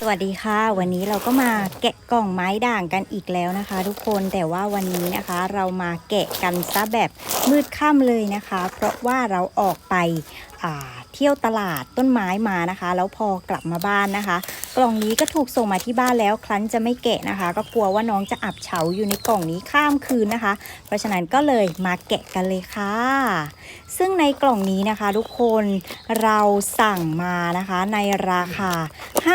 สวัสดีค่ะ วันนี้เราก็มาแกะกล่องไม้ด่างกันอีกแล้วนะคะ ทุกคนแต่ว่าวันนี้นะคะ เรามาแกะกันซะแบบมืดค่ำเลยนะคะ เพราะว่าเราออกไปอ่า เที่ยวตลาดต้นไม้มานะคะ แล้วพอกลับมาบ้านนะคะ กล่องนี้ก็ถูกส่งมาที่บ้านแล้วครั้นจะไม่แกะนะคะ ก็กลัวว่าน้องจะอับเฉาอยู่ในกล่องนี้ข้ามคืนนะคะ เพราะฉะนั้นก็เลยมาแกะกันเลยค่ะ ซึ่งในกล่องนี้นะคะ ทุกคนเราสั่งมานะคะในราคา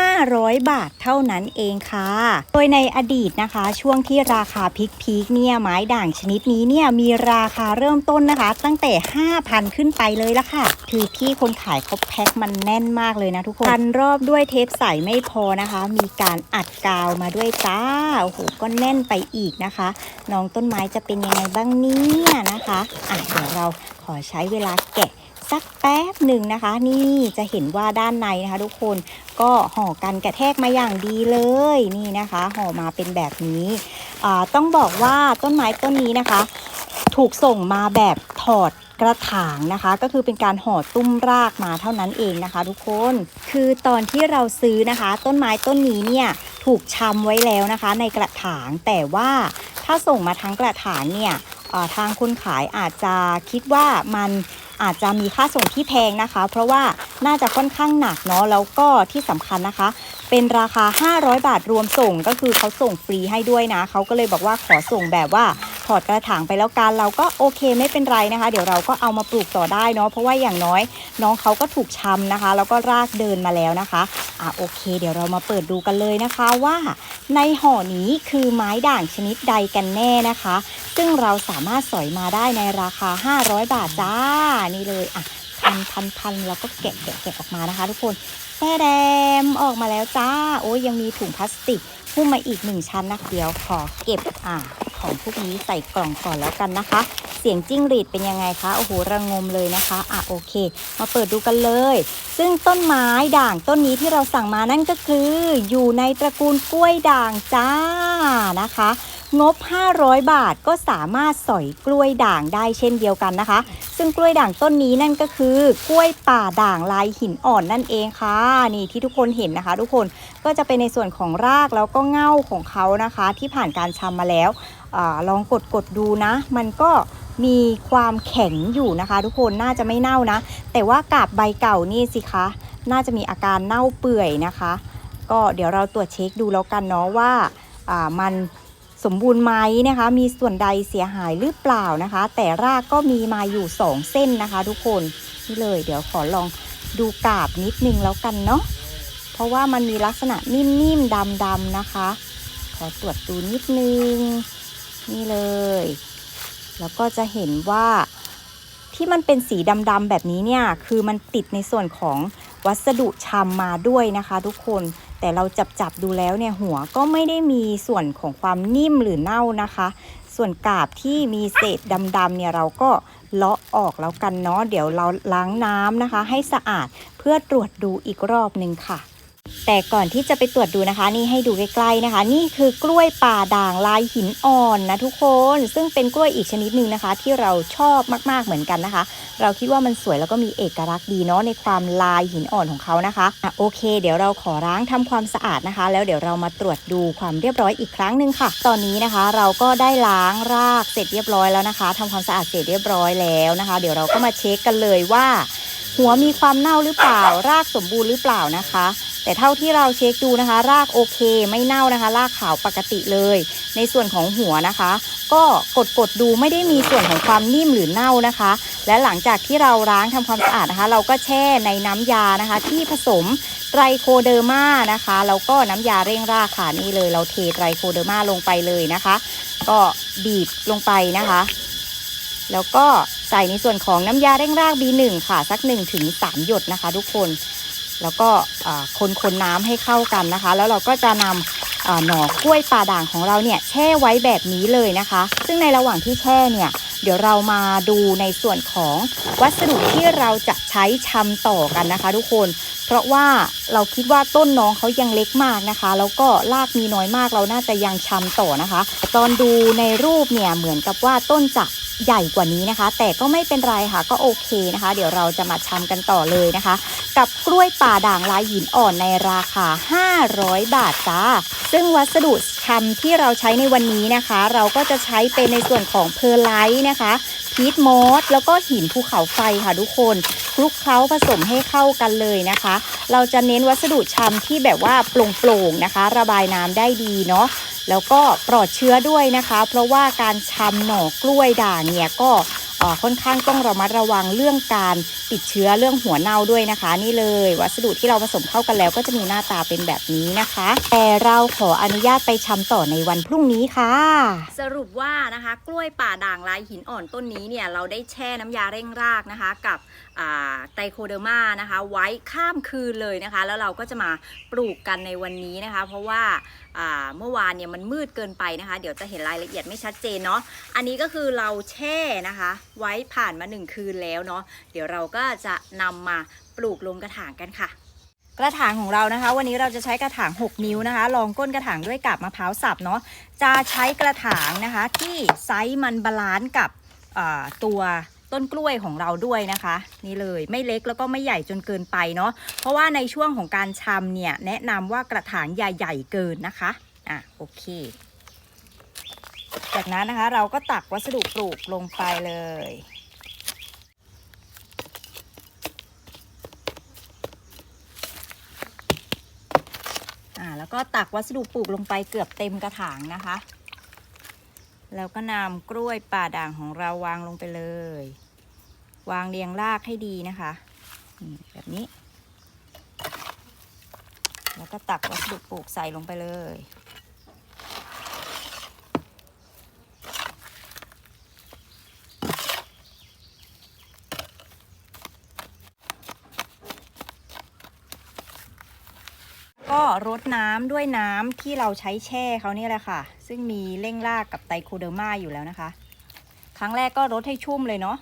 500 บาทเท่านั้นเองค่ะ โดยในอดีตนะคะ ช่วงที่ราคาพิกพีคๆเนี่ยไม้ด่างชนิดนี้เนี่ยมีราคาเริ่มต้นนะคะ ตั้งแต่ 5,000 ขึ้นไปเลยละค่ะ คือพี่คนขายเขาแพ็คมันแน่นมากเลยนะทุกคนพันรอบด้วยเทปใสไม่พอนะคะ มีการอัดกาวมาด้วยจ้าโอ้โหก็แน่นไปอีกนะคะ น้องต้นไม้จะเป็นยังไงบ้างเนี่ยนะคะอะเดี๋ยวเราขอใช้เวลาแกะสักแป๊บหนึ่งนะคะ นี่จะเห็นว่าด้านในนะคะ ทุกคนก็ห่อกันกระแทกมาอย่างดีเลยนี่นะคะ ห่อมาเป็นแบบนี้อ่าต้องบอกว่าต้นไม้ต้นนี้นะคะ ถูกส่งมาแบบถอด กระถางนะคะ ก็คือเป็นการห่อตุ้มรากมาเท่านั้นเองนะคะ ทุกคนคือตอนที่เราซื้อนะคะ ต้นไม้ต้นนี้เนี่ยถูกชำไว้แล้วนะคะ ในกระถางแต่ว่าถ้าส่งมาทั้งกระถางเนี่ยทางคนขายอาจจะคิดว่ามันอาจจะมีค่าส่งที่แพงนะคะ เพราะว่าน่าจะค่อนข้างหนักเนาะแล้วก็ที่สำคัญนะคะ เป็นราคา 500 บาทรวมส่งก็คือเขาส่งฟรีให้ด้วยนะเขาก็เลยบอกว่าขอส่งแบบว่า อดกระถางไปแล้วกันเราก็โอเคไม่เป็นไรนะคะ เดี๋ยวเราก็เอามาปลูกต่อได้เนาะเพราะว่าอย่างน้อย น้องเขาก็ถูกชำนะคะ แล้วก็รากเดินมาแล้วนะคะอะโอเค เดี๋ยวเรามาเปิดดูกันเลยนะคะว่า ในห่อนี้คือไม้ด่างชนิดใดกันแน่นะคะ ซึ่งเราสามารถสอยมาได้ในราคา 500 บาทจ้านี่เลยอะพันพันพันแล้วก็แกะแกะแกะออกมานะคะ ทุกคนแต้แดมออกมาแล้วจ้า โอ้ยยังมีถุงพลาสติก หุ้มมาอีกหนึ่งชั้นนะเดี๋ยวขอเก็บอ่าของพวกนี้ใส่กล่องก่อนแล้วกันนะคะ เสียงจิ้งหรีดเป็นยังไงคะโอ้โหระงมเลยนะคะอะโอเค มาเปิดดูกันเลย ซึ่งต้นไม้ด่างต้นนี้ที่เราสั่งมานั่นก็คือ อยู่ในตระกูลกล้วยด่างจ้านะคะ งบ 500 บาทก็สามารถสอยกล้วยด่างได้เช่นเดียวกันนะคะ ซึ่งกล้วยด่างต้นนี้นั่นก็คือกล้วยป่าด่างลายหินอ่อนนั่นเองค่ะ นี่ที่ทุกคนเห็นนะคะ ทุกคนก็จะเป็นในส่วนของรากแล้วก็เง่าของเขานะคะ ที่ผ่านการชำมาแล้วอลองกดกดดูนะ มันก็มีความแข็งอยู่นะคะ ทุกคนน่าจะไม่เน่านะ แต่ว่ากาบใบเก่านี่สิคะ น่าจะมีอาการเน่าเปื่อยนะคะ ก็เดี๋ยวเราตรวจเช็คดูแล้วกันเนาะว่าอ่ามัน สมบูรณ์ไหมนะคะ มีส่วนใดเสียหายหรือเปล่านะคะ แต่รากก็มีมาอยู่ 2 เส้นนะคะ ทุกคนนี่เลย เดี๋ยวขอลองดูกาบนิดนึงแล้วกันเนาะเพราะว่ามันมีลักษณะนิ่มๆดำๆนะคะ ขอตรวจดูนิดนึง นี่เลย แล้วก็จะเห็นว่าที่มันเป็นสีดำๆแบบนี้เนี่ย คือมันติดในส่วนของวัสดุชำมาด้วยนะคะ ทุกคน แต่เราจับจับดูแล้วเนี่ยหัวก็ไม่ได้มีส่วนของความนิ่มหรือเน่านะคะ ส่วนกาบที่มีเศษดำๆเนี่ยเราก็เลาะออกแล้วกันเนาะเดี๋ยวเราล้างน้ำนะคะ ให้สะอาดเพื่อตรวจดูอีกรอบหนึ่งค่ะ แต่ก่อนที่จะไปตรวจดูนะคะ นี่ให้ดูใกล้ๆนะคะ นี่คือกล้วยป่าด่างลายหินอ่อนนะทุกคน ซึ่งเป็นกล้วยอีกชนิดหนึ่งนะคะ ที่เราชอบมากๆเหมือนกันนะคะ เราคิดว่ามันสวยแล้วก็มีเอกลักษณ์ดีเนาะในความลายหินอ่อนของเขานะคะอะโอเค เดี๋ยวเราขอล้างทำความสะอาดนะคะ แล้วเดี๋ยวเรามาตรวจดูความเรียบร้อยอีกครั้งหนึ่งค่ะ ตอนนี้นะคะ เราก็ได้ล้างรากเสร็จเรียบร้อยแล้วนะคะทำความสะอาดเสร็จเรียบร้อยแล้วนะคะ เดี๋ยวเราก็มาเช็คกันเลยว่า หัวมีความเน่าหรือเปล่ารากสมบูรณ์หรือเปล่านะคะ แต่เท่าที่เราเช็คดูนะคะ รากโอเคไม่เน่านะคะ รากขาวปกติเลย ในส่วนของหัวนะคะ ก็กดกดๆดูไม่ได้มีส่วนของความนิ่มหรือเน่านะคะ และหลังจากที่เราล้างทำความสะอาดนะคะ เราก็แช่ในน้ำยานะคะ ที่ผสมไตรโคเดอร์มานะคะแล้วก็น้ำยาเร่งรากค่ะนี่เลยเราเทไตรโคเดอร์มาลงไปเลยนะคะ ก็บีบลงไปนะคะ แล้วก็ใส่ในส่วนของน้ำยาเร่งราก B1 ค่ะ สัก1ถึง3หยดนะคะ ทุกคน แล้วก็คนคนน้ำให้เข้ากันนะคะ แล้วเราก็จะนำอ่าหน่อกล้วยป่าด่างของเราเนี่ยแช่ไว้แบบนี้เลยนะคะ ซึ่งในระหว่างที่แช่เนี่ยเดี๋ยวเรามาดูในส่วนของวัสดุที่เราจะใช้ชำต่อกันนะคะ ทุกคน ราะว่าเราคิดว่าต้นน้องเขายังเล็กมากนะคะ แล้วก็รากมีน้อยมากเราน่าจะยังชำต่อนะคะ ตอนดูในรูปเนี่ยเหมือนกับว่าต้นจะใหญ่กว่านี้นะคะ แต่ก็ไม่เป็นไรค่ะก็โอเคนะคะ เดี๋ยวเราจะมาชำกันต่อเลยนะคะ กับกล้วยป่าด่างลายหินอ่อนในราคา 500 บาทจ้าซึ่งวัสดุชำที่เราใช้ในวันนี้นะคะ เราก็จะใช้เป็นในส่วนของเพอร์ไลท์นะคะพีทมอสแล้วก็หินภูเขาไฟค่ะทุกคน คลุกเคล้าผสมให้เข้ากันเลยนะคะ เราจะเน้นวัสดุชำที่แบบว่าโปร่งๆนะคะ ระบายน้ำได้ดีเนาะแล้วก็ปลอดเชื้อด้วยนะคะ เพราะว่าการชำหน่อกล้วยด่างเนี่ยก็ค่อนข้างต้องระมัดระวังเรื่องการติดเชื้อเรื่องหัวเน่าด้วยนะคะ นี่เลย วัสดุที่เราผสมเข้ากันแล้ว ก็จะมีหน้าตาเป็นแบบนี้นะคะ แต่เราขออนุญาตไปชำต่อในวันพรุ่งนี้ค่ะ สรุปว่านะคะ กล้วยป่าด่างลายหินอ่อนต้นนี้เนี่ยเราได้แช่น้ำยาเร่งรากนะคะ กับไตโคเดอร์มานะคะ ไว้ข้ามคืนเลยนะคะ แล้วเราก็จะมาปลูกกันในวันนี้นะคะ เพราะว่าเมื่อวานเนี่ยมันมืดเกินไปนะคะ เดี๋ยวจะเห็นรายละเอียดไม่ชัดเจนเนาะอันนี้ก็คือเราแช่นะคะ ไว้ผ่านมาหนึ่งคืนแล้วเนาะเดี๋ยวเราก็จะนำมาปลูกลงกระถางกันค่ะกระถางของเรานะคะ วันนี้เราจะใช้กระถาง 6 นิ้วนะคะรองก้นกระถางด้วยกาบมะพร้าวสับเนาะจะใช้กระถางนะคะที่ไซส์มันบาลานซ์กับตัว ต้นกล้วยของเราด้วยนะคะ นี่เลยไม่เล็กแล้วก็ไม่ใหญ่จนเกินไปเนาะเพราะว่าในช่วงของการชำเนี่ยแนะนำว่ากระถางใหญ่ๆเกินนะคะอะโอเคจากนั้นนะคะเราก็ตักวัสดุปลูกลงไปเลย อ่าแล้วก็ตักวัสดุปลูกลงไปเกือบเต็มกระถางนะคะ แล้วก็นำกล้วยป่าด่างของเราวางลงไปเลย วางเรียงรากให้ดีนะคะแบบนี้ แล้วก็ตักวัสดุปลูกใส่ลงไปเลย ก็รดน้ำด้วยน้ำที่เราใช้แช่เขาเนี่ยแหละค่ะ ซึ่งมีเร่งรากกับไตโคเดอร์มาอยู่แล้วนะคะ ครั้งแรกก็รดให้ชุ่มเลยเนาะ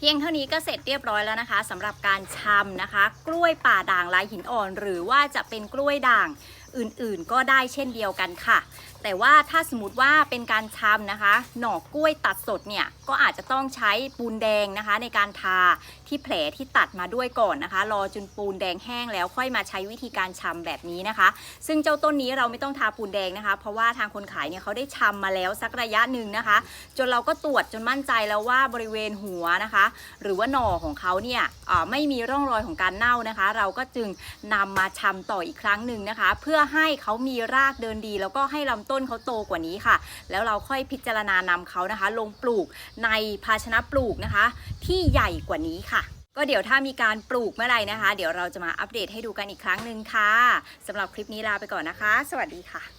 เพียงเท่านี้ก็เสร็จเรียบร้อยแล้วนะคะสำหรับการชำนะคะ กล้วยป่าด่างลายหินอ่อน หรือว่าจะเป็นกล้วยด่างอื่นๆ ก็ได้เช่นเดียวกันค่ะ แต่ว่าถ้าสมมติว่าเป็นการชำนะคะ หน่อกล้วยตัดสดเนี่ย ก็อาจจะต้องใช้ปูนแดงนะคะในการทา ที่แผลที่ตัดมาด้วยก่อนนะคะ รอจนปูนแดงแห้งแล้วค่อยมาใช้วิธีการชำแบบนี้นะคะ ซึ่งเจ้าต้นนี้เราไม่ต้องทาปูนแดงนะคะ เพราะว่าทางคนขายเนี่ยเขาได้ชำมาแล้วสักระยะหนึ่งนะคะ จนเราก็ตรวจจนมั่นใจแล้วว่าบริเวณหัวนะคะ หรือว่าหน่อของเขาเนี่ยไม่มีร่องรอยของการเน่านะคะ เราก็จึงนำมาชำต่ออีกครั้งหนึ่งนะคะ เพื่อให้เขามีรากเดินดี แล้วก็ให้ลำต้นเขาโตกว่านี้ค่ะ แล้วเราค่อยพิจารณานำเขานะคะ ลงปลูกในภาชนะปลูกนะคะ ที่ใหญ่กว่านี้ค่ะ ก็เดี๋ยวถ้ามีการปลูกเมื่อไหร่นะคะ เดี๋ยวเราจะมาอัปเดตให้ดูกันอีกครั้งหนึ่งค่ะสำหรับคลิปนี้ลาไปก่อนนะคะ สวัสดีค่ะ